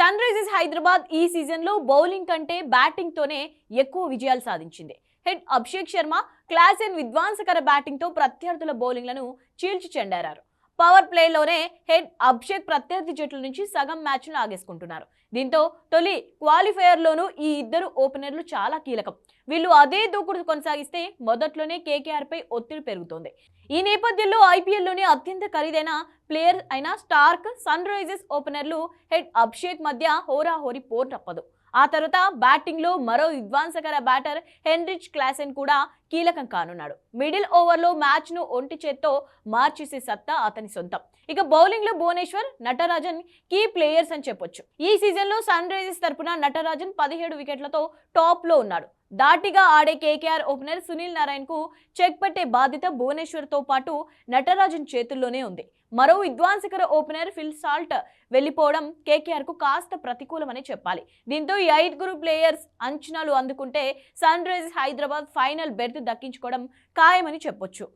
Sun Risers Hyderabad ఈ సీజన్లో bowling కంటే బ్యాటింగ్తోనే ఎక్కువ విజయాలు సాధించింది. Head Abhishek Sharma class and విధ్వంసకర బ్యాటింగ్తో ప్రత్యర్థుల బౌలింగ్లను చీల్చి చెండారారు. పవర్ ప్లేలోనే హెడ్ అభిషేక్ ప్రత్యర్థి జట్ల నుంచి సగం మ్యాచ్ను ఆగేసుకుంటున్నారు. దీంతో తొలి క్వాలిఫైయర్లోనూ ఈ ఇద్దరు ఓపెనర్లు చాలా కీలకం. వీళ్ళు అదే దూకుడు కొనసాగిస్తే మొదట్లోనే కేకేఆర్పై ఒత్తిడి పెరుగుతోంది. ఈ నేపథ్యంలో ఐపీఎల్లోనే అత్యంత ఖరీదైన ప్లేయర్ అయిన Starc Sunrisers openers Head Abhishek మధ్య హోరాహోరీ పోర్ తప్పదు ఆ తర్వాత బ్యాటింగ్లో మరో విధ్వంసకర బ్యాటర్ హెన్రిచ్ క్లాసెన్ కూడా కీలకం కానున్నాడు. మిడిల్ ఓవర్లో మ్యాచ్ను ఒంటి చేత్తో మార్చేసే సత్తా అతని సొంతం. ఇక బౌలింగ్లో భువనేశ్వర్ నటరాజన్ కీ ప్లేయర్స్ అని చెప్పొచ్చు. ఈ సీజన్లో సన్ రైజర్స్ తరపున నటరాజన్ పదిహేడు వికెట్లతో టాప్లో ఉన్నాడు. దాటిగా ఆడే కేకేఆర్ ఓపెనర్ సునీల్ నారాయణ్కు చెక్ పెట్టే బాధ్యత భువనేశ్వర్తో పాటు నటరాజన్ చేతుల్లోనే ఉంది. మరో విధ్వంసకర ఓపెనర్ ఫిల్ సాల్ట్ వెళ్ళిపోవడం కేకేఆర్కు కాస్త ప్రతికూలమని చెప్పాలి. దీంతో ఈ ఐదుగురు ప్లేయర్స్ అంచనాలు అందుకుంటే sun Risers Hyderabad final berth దక్కించుకోవడం ఖాయమని చెప్పొచ్చు.